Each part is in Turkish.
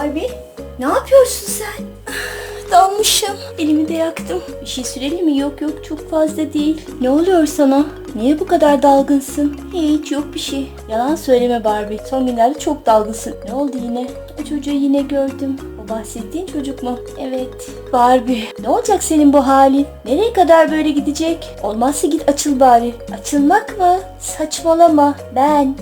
Barbie ne yapıyorsun sen? Dalmışım. Elimi de yaktım. Bir şey sürelim mi? Yok yok çok fazla değil. Ne oluyor sana? Niye bu kadar dalgınsın? Hiç yok bir şey. Yalan söyleme Barbie. Son günlerde çok dalgınsın. Ne oldu yine? O çocuğu yine gördüm. Bahsettiğin çocuk mu? Evet. Barbie. Ne olacak senin bu halin? Nereye kadar böyle gidecek? Olmazsa git açıl bari. Açılmak mı? Saçmalama. Ben.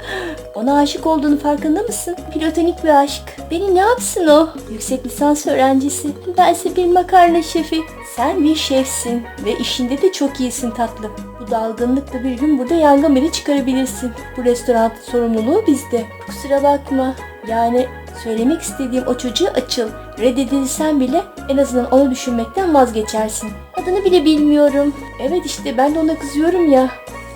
Ona aşık olduğunu farkında mısın? Platonik bir aşk. Beni ne yapsın o? Yüksek lisans öğrencisi. Bense bir makarna şefi. Sen bir şefsin ve işinde de çok iyisin tatlım. Bu dalgınlıkla bir gün burada yangın bile çıkarabilirsin. Bu restoran sorumluluğu bizde. Kusura bakma. Yani söylemek istediğim o çocuğu açıl. Reddedilsen bile en azından onu düşünmekten vazgeçersin. Adını bile bilmiyorum. Evet işte ben de ona kızıyorum ya.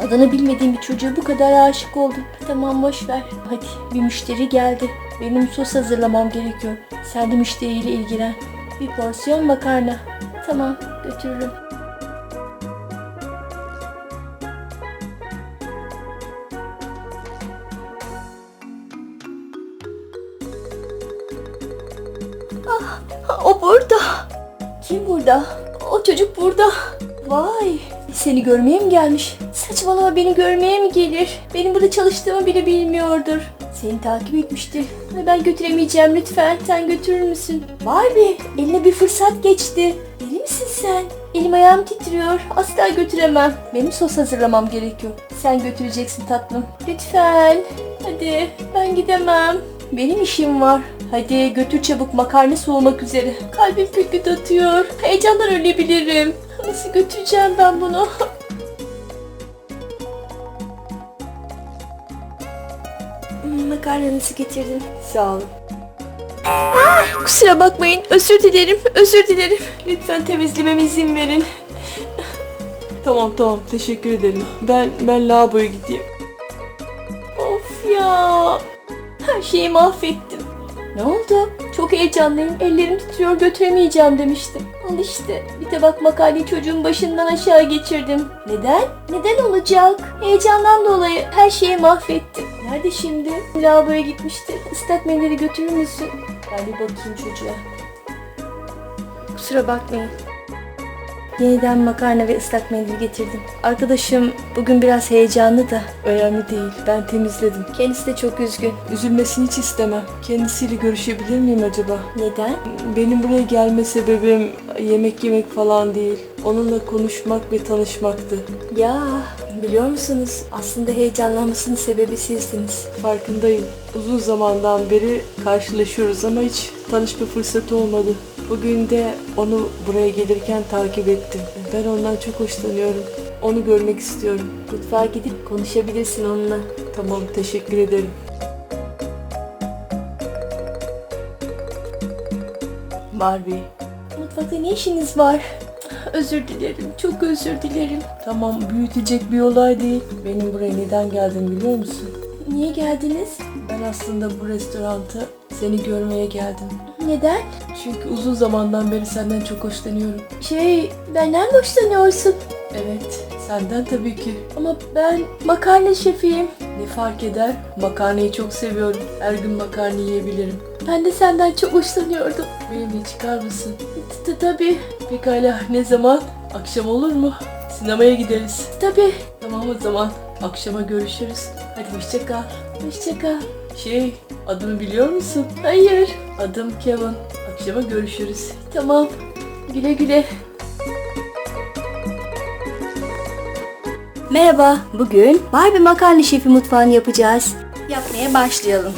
Adını bilmediğim bir çocuğa bu kadar aşık oldum. Tamam boş ver. Hadi bir müşteri geldi. Benim sos hazırlamam gerekiyor. Sen de müşteriyle ilgilen. Bir porsiyon makarna. Tamam götürürüm. Ah, o burada. Kim burada? O çocuk burada. Vay, seni görmeye mi gelmiş? Saçmalama beni görmeye mi gelir? Benim burada çalıştığımı bile bilmiyordur. Seni takip etmiştir. Ve Ben götüremeyeceğim lütfen. Sen götürür müsün? Barbie, eline bir fırsat geçti. Deli misin sen? Elim ayağım titriyor. Asla götüremem. Benim sos hazırlamam gerekiyor. Sen götüreceksin tatlım. Lütfen. Hadi, ben gidemem. Benim işim var. Hadi götür çabuk makarna soğumak üzere. Kalbim küt atıyor. Heyecandan ölebilirim. Nasıl götüreceğim ben bunu? Makarnanızı getirdim. Sağ olun. Kusura bakmayın. Özür dilerim. Özür dilerim. Lütfen temizlememe izin verin. Tamam tamam teşekkür ederim. Ben ben lavaboya gideyim. Of ya. Her şeyi mahvettim. Ne oldu? Çok heyecanlıyım. Ellerim titriyor götüremeyeceğim demiştim. Al işte. Bir tabak makarnayı çocuğun başından aşağı geçirdim. Neden? Neden olacak? Heyecandan dolayı her şeyi mahvettim. Nerede şimdi? Lavaboya gitmişti. Islak götürür müsün? Ben bir bakayım çocuğa. Kusura bakmayın. Yeniden makarna ve ıslak mendil getirdim. Arkadaşım bugün biraz heyecanlı da. Önemli değil. Ben temizledim. Kendisi de çok üzgün. Üzülmesini hiç istemem. Kendisiyle görüşebilir miyim acaba? Neden? Benim buraya gelme sebebim yemek yemek falan değil. Onunla konuşmak ve tanışmaktı. Ya biliyor musunuz aslında heyecanlanmasının sebebi sizsiniz. Farkındayım. Uzun zamandan beri karşılaşıyoruz ama hiç tanışma fırsatı olmadı. Bugün de onu buraya gelirken takip ettim. Ben ondan çok hoşlanıyorum. Onu görmek istiyorum. Mutfağa gidip konuşabilirsin onunla. Tamam teşekkür ederim. Barbie. Mutfakta ne işiniz var? Özür dilerim. Çok özür dilerim. Tamam büyütecek bir olay değil. Benim buraya neden geldim biliyor musun? Niye geldiniz? Ben aslında bu restoranta seni görmeye geldim. Neden? Çünkü uzun zamandan beri senden çok hoşlanıyorum. Şey, benden mi hoşlanıyorsun? Evet, senden tabii ki. Ama ben makarna şefiyim. Ne fark eder? Makarnayı çok seviyorum. Her gün makarna yiyebilirim. Ben de senden çok hoşlanıyordum. Benimle çıkar mısın? T- Tabii, Pekala, ne zaman? Akşam olur mu? Sinemaya gideriz. tabii. Tamam o zaman. Akşama görüşürüz. Hadi hoşça kal. Hoşça kal. Şey, adımı biliyor musun? Hayır. Adım Kevin. Akşama görüşürüz. Tamam. Güle güle. Merhaba. Bugün Barbie makarna şefi mutfağını yapacağız. Yapmaya başlayalım.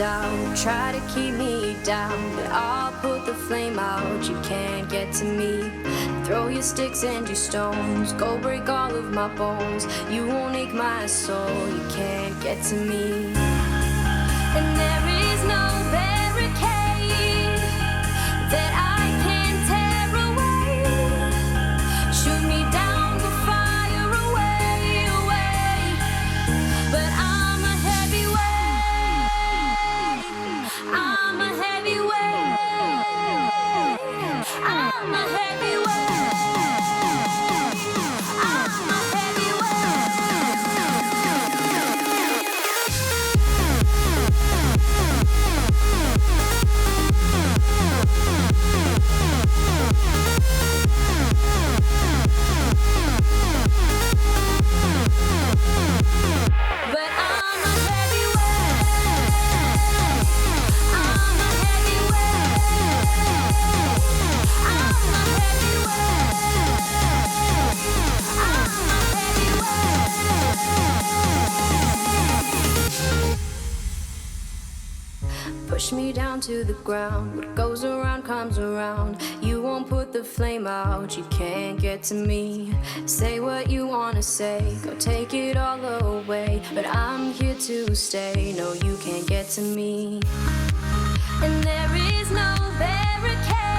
To try to keep me down, but I'll put the flame out. You can't get to me. Throw your sticks and your stones, go break all of my bones. You won't ache my soul, you can't get to me. And there is no to the ground. What goes around comes around. You won't put the flame out. You can't get to me. Say what you wanna say. Go take it all away. But I'm here to stay. No, you can't get to me. And there is no barricade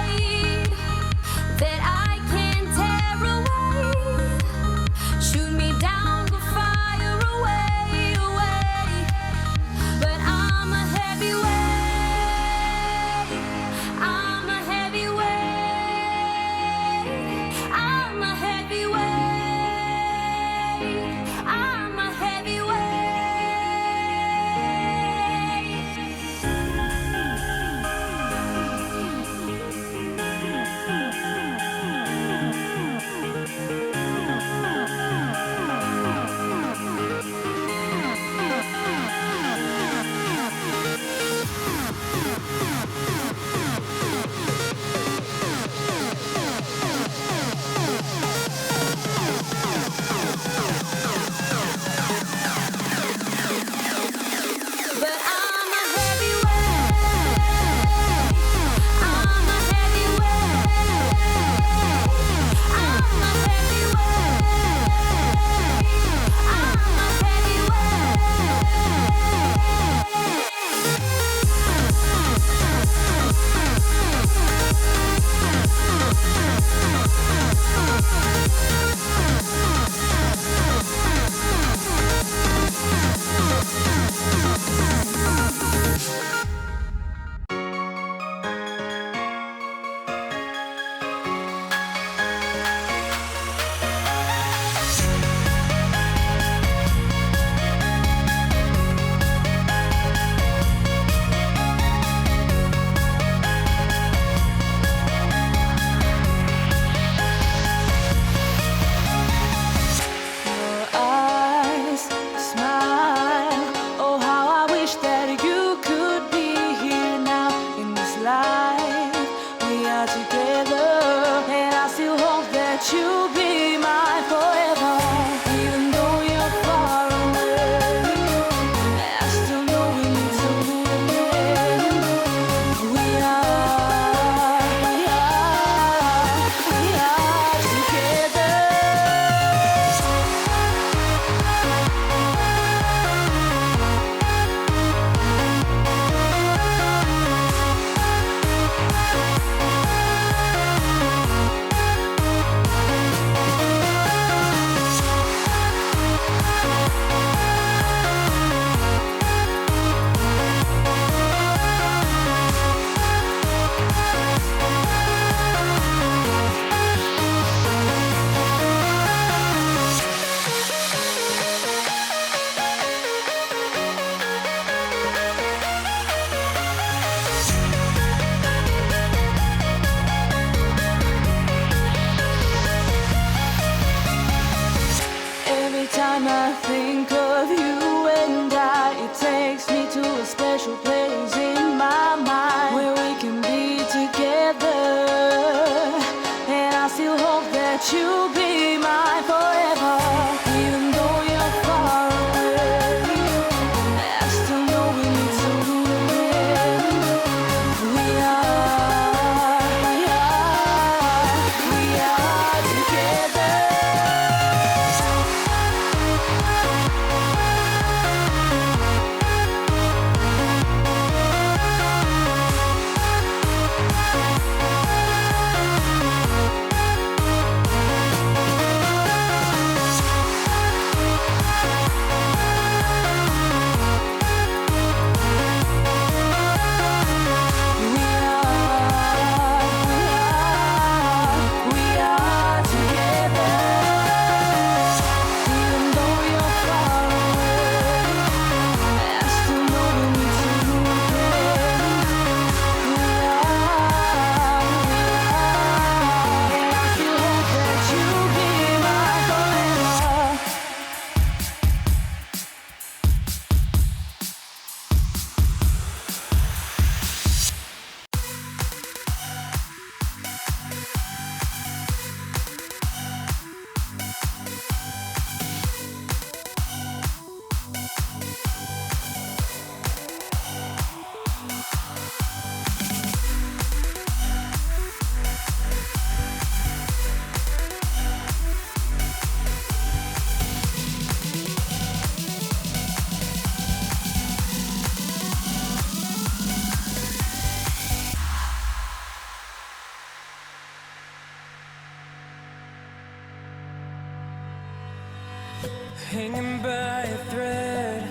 hanging by a thread,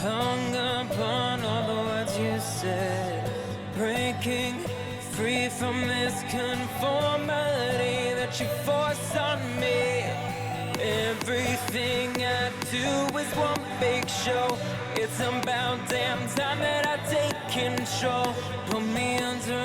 hung up on all the words you said, breaking free from this conformity that you force on me. Everything I do is one big show. It's about damn time that I take control. Put me under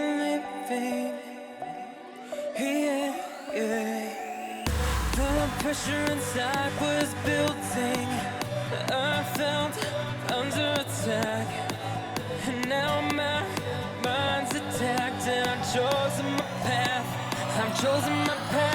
living. Yeah, yeah. The pressure inside was building. I felt under attack, and now my mind's attacked, and I've my path. I've chosen my path.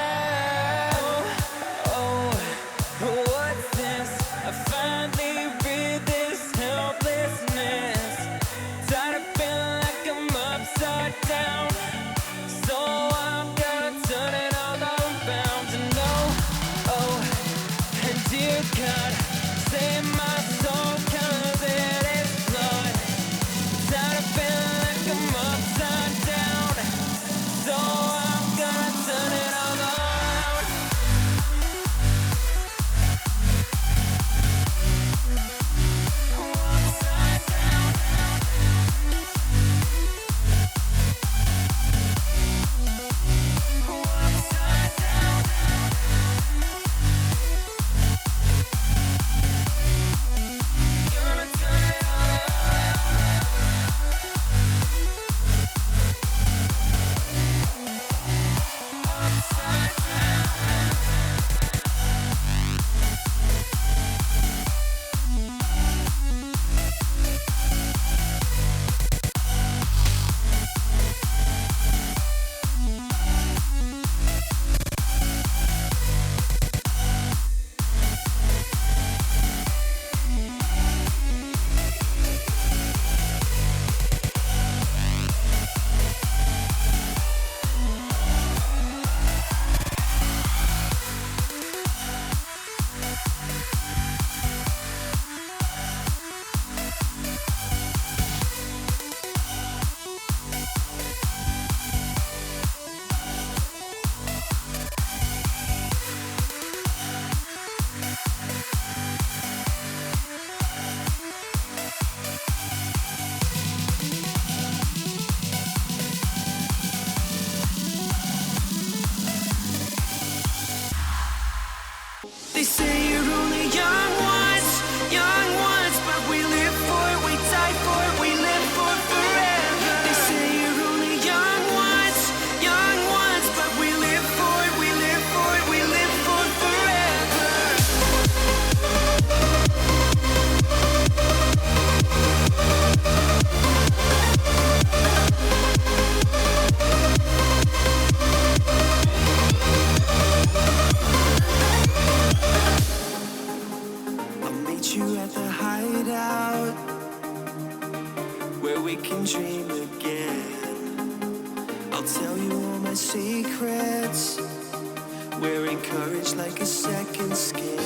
like a second skin.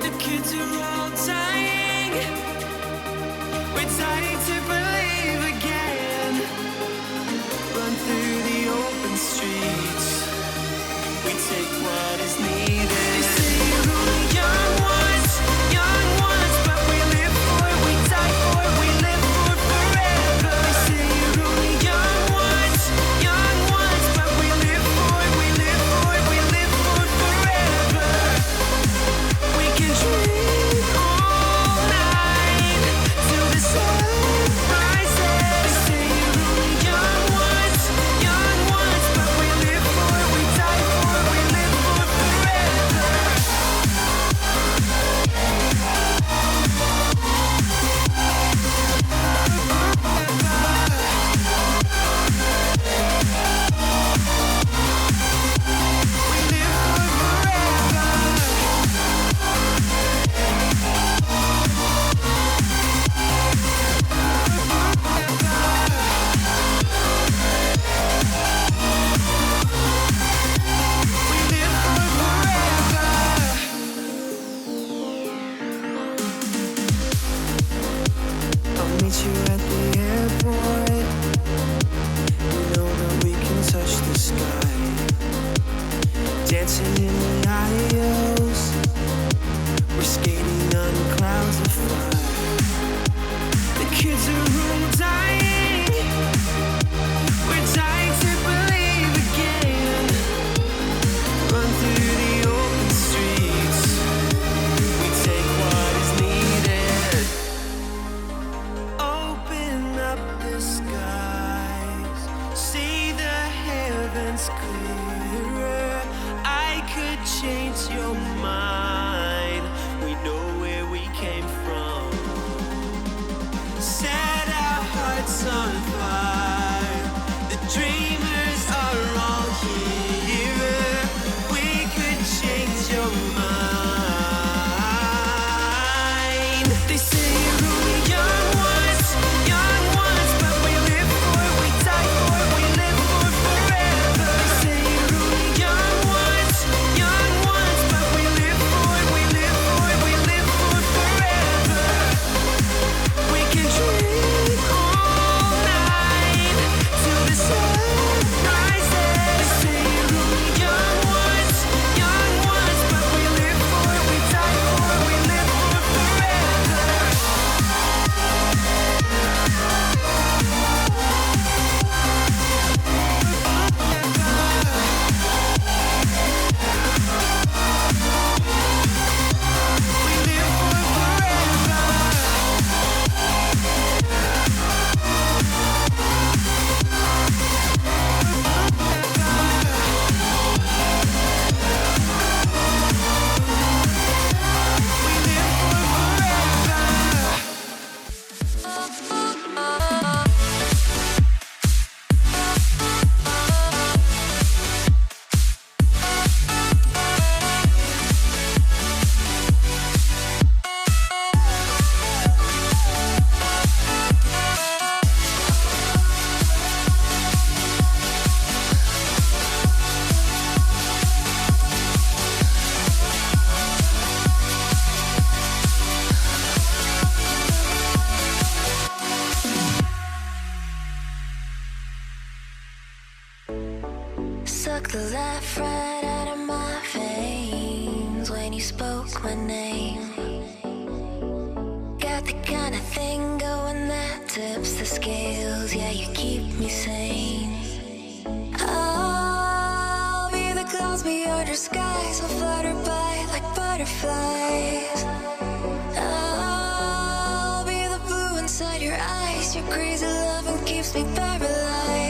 The kids are out. the kind of thing going that tips the scales. Yeah, you keep me sane. I'll be the clouds beyond your skies. I'll flutter by like butterflies. I'll be the blue inside your eyes. Your crazy loving keeps me paralyzed.